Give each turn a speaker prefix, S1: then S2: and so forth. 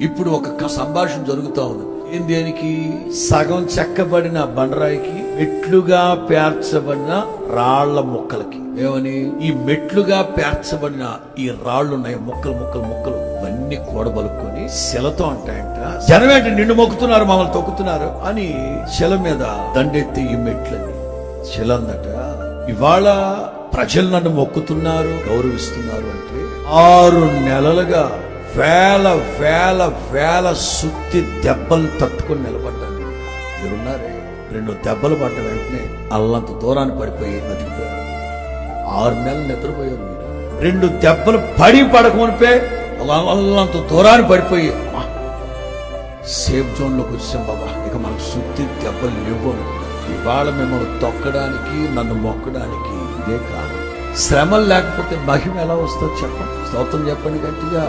S1: ఇప్పుడు ఒక సంభాషణ జరుగుతా ఉంది. ఏం దేనికి? సగం చెక్కబడిన బండరాయికి మెట్లుగా పేర్చబడిన రాళ్ళ ముక్కలకి. ఏమని? ఈ మెట్లుగా పేర్చబడిన ఈ రాళ్ళు ఉన్నాయి ముక్కలు ముక్కలు ముక్కలు. ఇవన్నీ కూడబలుకొని శిలతో అంటాయంట. జనం ఏంటి నిన్ను మొక్కుతున్నారు మమ్మల్ని తొక్కుతున్నారు? అని శిల మీద దండెత్తి ఈ మెట్లని. శిల అందట ఇవాళ ప్రజలు నన్ను మొక్కుతున్నారు గౌరవిస్తున్నారు అంటే ఆరు నెలలుగా వేల వేల వేల సుత్తి దెబ్బలు తట్టుకొని నిలబడ్డాను. మీరున్నారే? రెండు దెబ్బలు పడ్డ వెంటనే అల్లంత దూరాన్ని పడిపోయి బతికిపోయారు ఆరు నెలలు నిద్రపోయారు మీరు రెండు దెబ్బలు పడి పడకమునిపే అల్లంత దూరాన్ని పడిపోయి సేఫ్ జోన్లోకి వచ్చాం బాబా. ఇక మనకు సుత్తి దెబ్బలు లేవు ఇవాళ మిమ్మల్ని తొక్కడానికి నన్ను మొక్కడానికి ఇదే కారణం. శ్రమ లేకపోతే మహిమ ఎలా వస్తుందో చెప్పండి. స్తోత్రం చెప్పండి గట్టిగా.